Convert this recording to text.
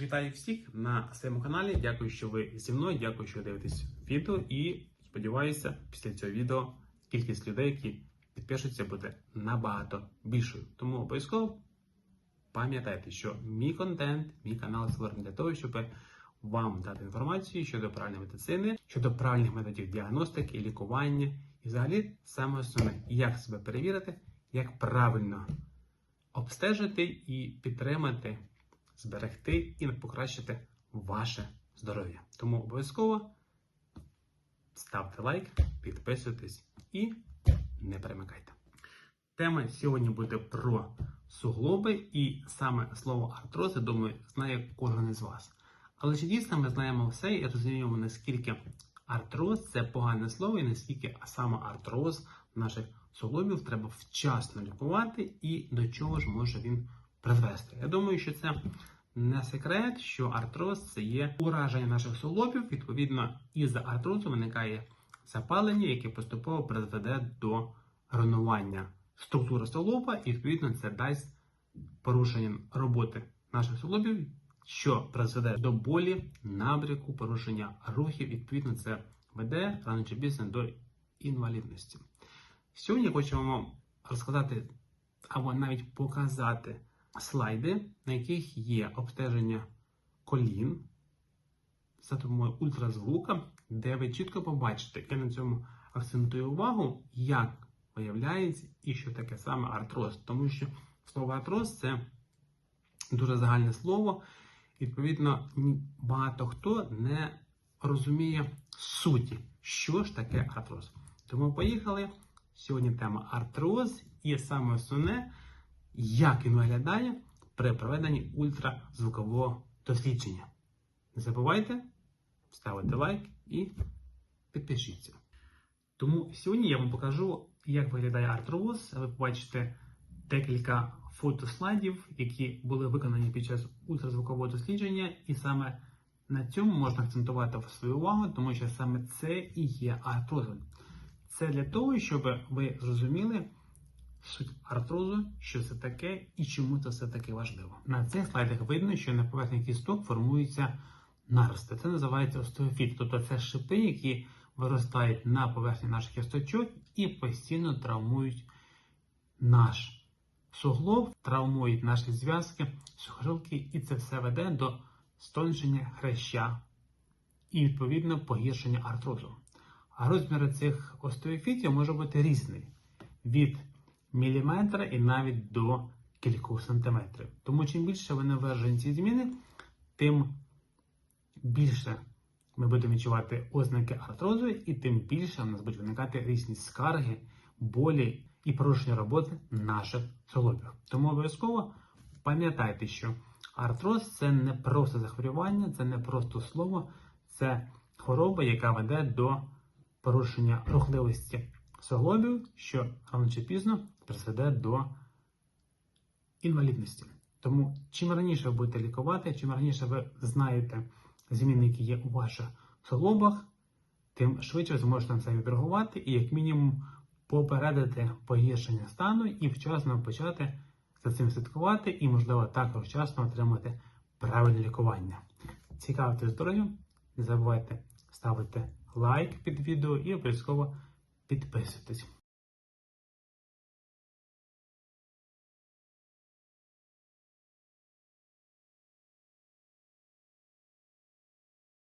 Вітаю всіх на своєму каналі. Дякую, що ви зі мною. Дякую, що дивитесь відео. І сподіваюся, після цього відео кількість людей, які підпишуться, буде набагато більшою. Тому обов'язково пам'ятайте, що мій контент, мій канал створений для того, щоб вам дати інформацію щодо правильної медицини, щодо правильних методів діагностики, лікування і взагалі саме основне, як себе перевірити, як правильно обстежити і підтримати, зберегти і покращити ваше здоров'я. Тому обов'язково ставте лайк, підписуйтесь і не перемикайте. Тема сьогодні буде про суглоби, і саме слово артроз, я думаю, знає кожен із вас. Але чи дійсно ми знаємо все і розуміємо, наскільки артроз це погане слово, і наскільки саме артроз наших суглобів треба вчасно лікувати, і до чого ж може він призвести. Я думаю, що це не секрет, що артроз це є ураження наших суглобів. Відповідно, із-за артрозу виникає запалення, яке поступово призведе до руйнування структури суглоба, і відповідно це дасть порушення роботи наших суглобів, що призведе до болі, набряку, порушення рухів. Відповідно, це веде рано чи пізно до інвалідності. Сьогодні я хочу вам розказати або навіть показати слайди, на яких є обстеження колін за допомогою ультразвука, де ви чітко побачите, я на цьому акцентую увагу, як виявляється і що таке саме артроз. Тому що слово артроз це дуже загальне слово. Відповідно, багато хто не розуміє суті, що ж таке артроз. Тому поїхали. Сьогодні тема артроз, і саме основне, як він виглядає при проведенні ультразвукового дослідження. Не забувайте ставити лайк і підпишіться. Тому сьогодні я вам покажу, як виглядає артроз. Ви побачите декілька фотослайдів, які були виконані під час ультразвукового дослідження, і саме на цьому можна акцентувати свою увагу, тому що саме це і є артрозом. Це для того, щоб ви зрозуміли суть артрозу, що це таке і чому це все таки важливо. На цих слайдах видно, що на поверхні кісток формуються нарости. Це називається остеофіт, тобто це шипи, які виростають на поверхні наших кісточок і постійно травмують наш суглоб, травмують наші зв'язки, сухожилки, і це все веде до стончення хреща і відповідно погіршення артрозу. А розміри цих остеофітів може бути різний від міліметра і навіть до кількох сантиметрів. Тому чим більше вони виражені ці зміни, тим більше ми будемо відчувати ознаки артрозу, і тим більше в нас будуть виникати різні скарги, болі і порушення роботи наших суглобів. Тому обов'язково пам'ятайте, що артроз це не просто захворювання, це не просто слово, це хвороба, яка веде до порушення рухливості суглобів, що рано чи пізно призведе до інвалідності. Тому чим раніше ви будете лікувати, чим раніше ви знаєте зміни, які є у ваших суглобах, тим швидше ви зможете на це відреагувати і, як мінімум, попередити погіршення стану і вчасно почати за цим слідкувати, і, можливо, також вчасно отримати правильне лікування. Цікавте здоров'ям, не забувайте ставити лайк під відео і обов'язково підписуйтесь.